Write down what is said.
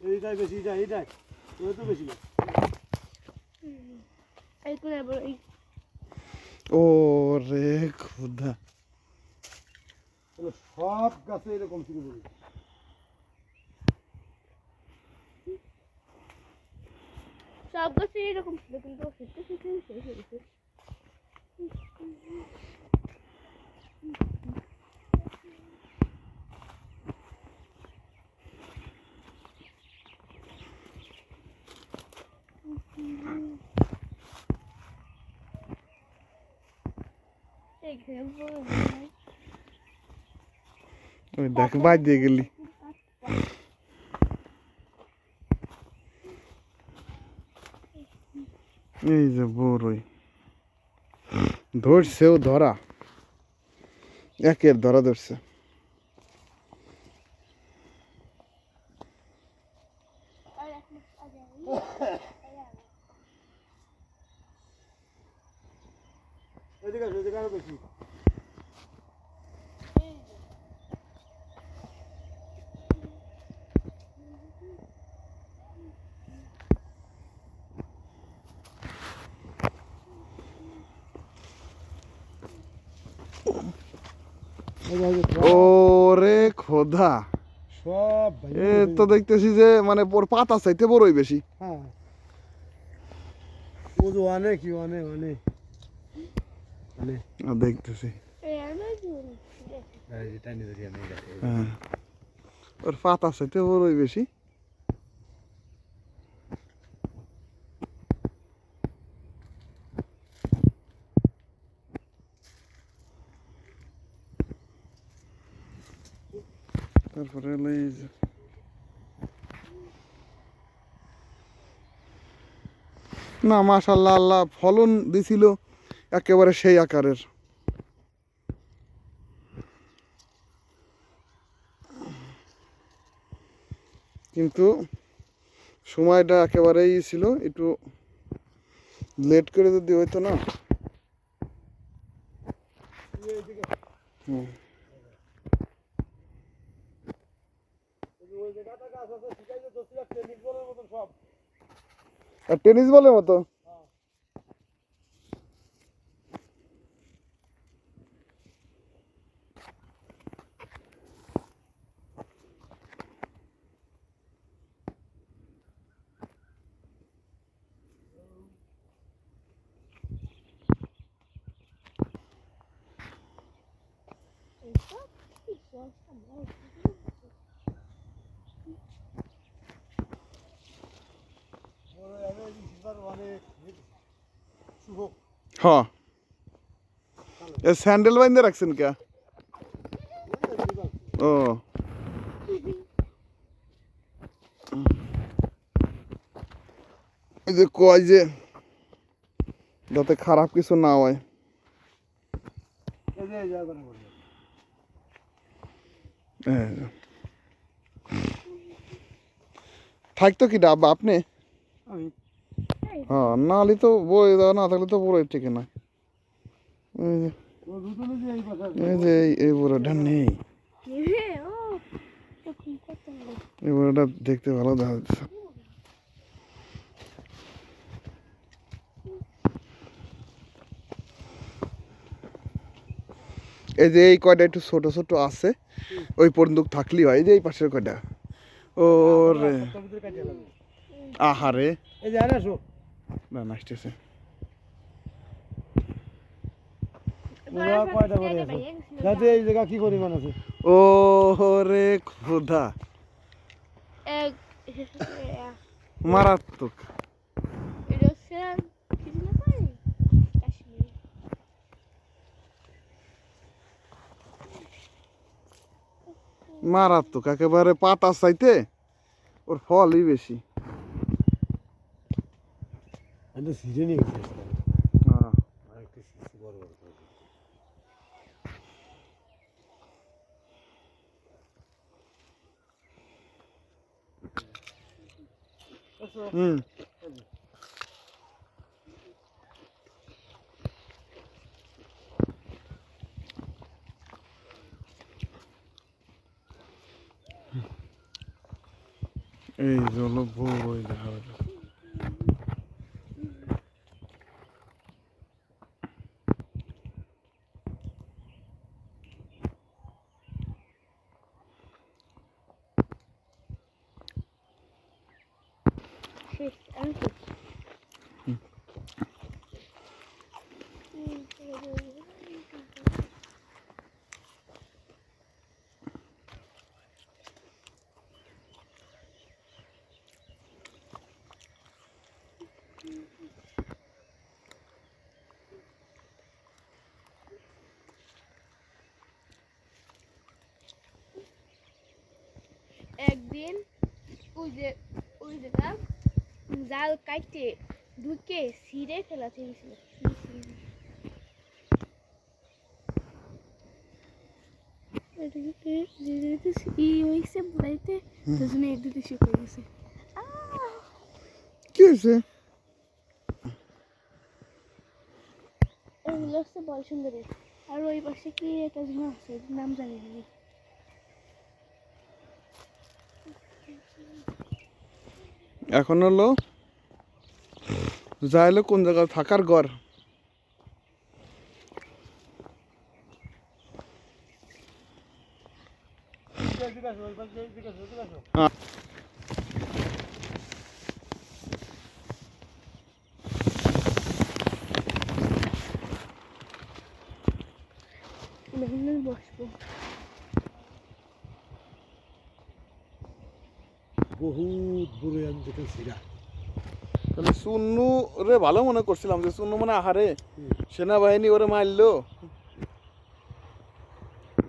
এইটাই বেশি যায় এইটাই ওই তো বেশি না ও রে খোদা তাহলে সব গাছে এরকম শুরু করি সব গাছে এরকম ছিল কিন্তু সেটা সেটা শেষ হয়ে। দেখ বাদ দিয়ে গেলি। এই যে বড়ই। ধরছেও ধরা। একের ধরা ধরছে। এদিকে এদিকে আরও বেশি। এই যে, এই যে, ও রে খোদা। সব এ তো দেখতেছি যে মানে ওর পাতা চাইতে বড়ই বেশি। হ্যাঁ। ও তো অনেক কি অনেক অনেক। দেখতেছি। হ্যাঁ। ওর পাতা চাইতে বড়ই বেশি। তারপরে হলো এই যে না মাশাল্লাহ আল্লাহ ফলন দিছিল একেবারে সেই আকারের কিন্তু সময়টা একেবারেই ছিল, একটু লেট করে যদি হইতো না হুম। ওই জায়গাটা গাছ আছে শিখাইতে দোষী টেনিস বলের মতন সব আর টেনিস বলের মতো? কি সস্তা নয়। বড় আমি সিলভার অনেক শুভ হ্যাঁ এ স্যান্ডেল বাইন্দে রাখছেন কে ও এই যে কয় যে যাতে খারাপ কিছু না হয় এই যে এই জায়গাটা বড় এই যে। থাকতো কি ডাব আপনি আমি হ্যাঁ নাহলে তো বই দেওয়া না থাকলে তো বড় ঠিক না। এই যে, এই বড়টা নেই। এই বড়টা দেখতে ভালো দেখা যাচ্ছে। এই যে এই কয়টা একটু ছোট ছোট আছে, ওই পর্যন্ত থাকলেই হয়। এই যে এই পাশের কয়টা? ও রে সবটার ভিতরে কাটিয়ে লাগবে। আহারে এই যে আসো। না নাচতেছে। ওরা কয়টা করে আছে? যাতে এই জায়গা কি পরিমাণ আছে? ও রে খোদা মারাত্মক। মারাত্মক একেবারে পাতা চাইতে ওর ফলই বেশি। এটা সিজনই হয়েছে আরেকটা শিশু বড় বড় হুম এই জল বই যাচ্ছে। শেষ আমি শেষ একদিন ওই যে ওই জায়গা জাল কাটতে ঢুকে ছিঁড়ে শুকিয়ে গেছে কি হয়েছে? বল সুন্দরী। আর ওই পাশে কি একটা জিনিস আছে নাম জানি না। এখন হলো যা হলো কোন জায়গায় থাকার ঘর। বসবো বহুত বড় আমি দেখেছি সিরা। তাহলে সুন্নু রে ভালো মনে করছিলাম যে সুন্নু মানে আহারে। সেনাবাহিনী ওরে মারলো।